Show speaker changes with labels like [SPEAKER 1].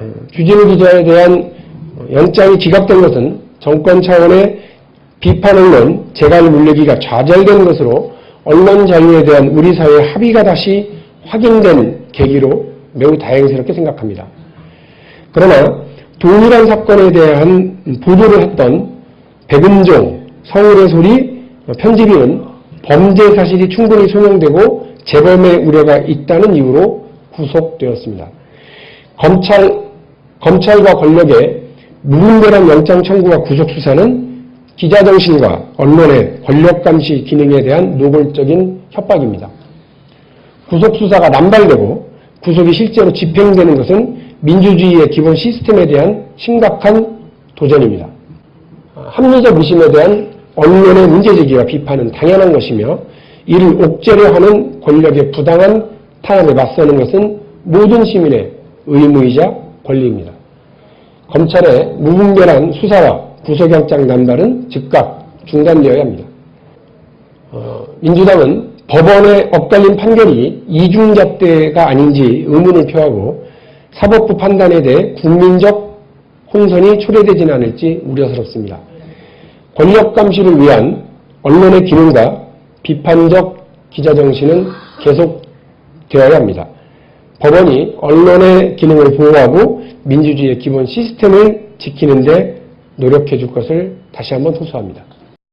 [SPEAKER 1] 어, 주진우 기자에 대한 영장이 기각된 것은 정권 차원의 비판 언론 재갈 물리기가 좌절된 것으로 언론 자유에 대한 우리 사회의 합의가 다시 확인된 계기로 매우 다행스럽게 생각합니다. 그러나 동일한 사건에 대한 보도를 했던 백은종, 서울의 소리 편집인은 범죄 사실이 충분히 소명되고 재범의 우려가 있다는 이유로 구속되었습니다. 검찰, 검찰과 권력의 무분별한 영장 청구와 구속 수사는 기자 정신과 언론의 권력 감시 기능에 대한 노골적인 협박입니다. 구속 수사가 남발되고 구속이 실제로 집행되는 것은 민주주의의 기본 시스템에 대한 심각한 도전입니다. 합리적 의심에 대한 언론의 문제제기와 비판은 당연한 것이며 이를 옥죄려 하는 권력의 부당한 탄압에 맞서는 것은 모든 시민의 의무이자 권리입니다. 검찰의 무분별한 수사와 구속영장 남발은 즉각 중단되어야 합니다. 어, 민주당은 법원의 엇갈린 판결이 이중잣대가 아닌지 의문을 표하고 사법부 판단에 대해 국민적 혼선이 초래되지는 않을지 우려스럽습니다. 권력 감시를 위한 언론의 기능과 비판적 기자 정신은 계속되어야 합니다. 법원이 언론의 기능을 보호하고 민주주의의 기본 시스템을 지키는 데 노력해 줄 것을 다시 한번 호소합니다.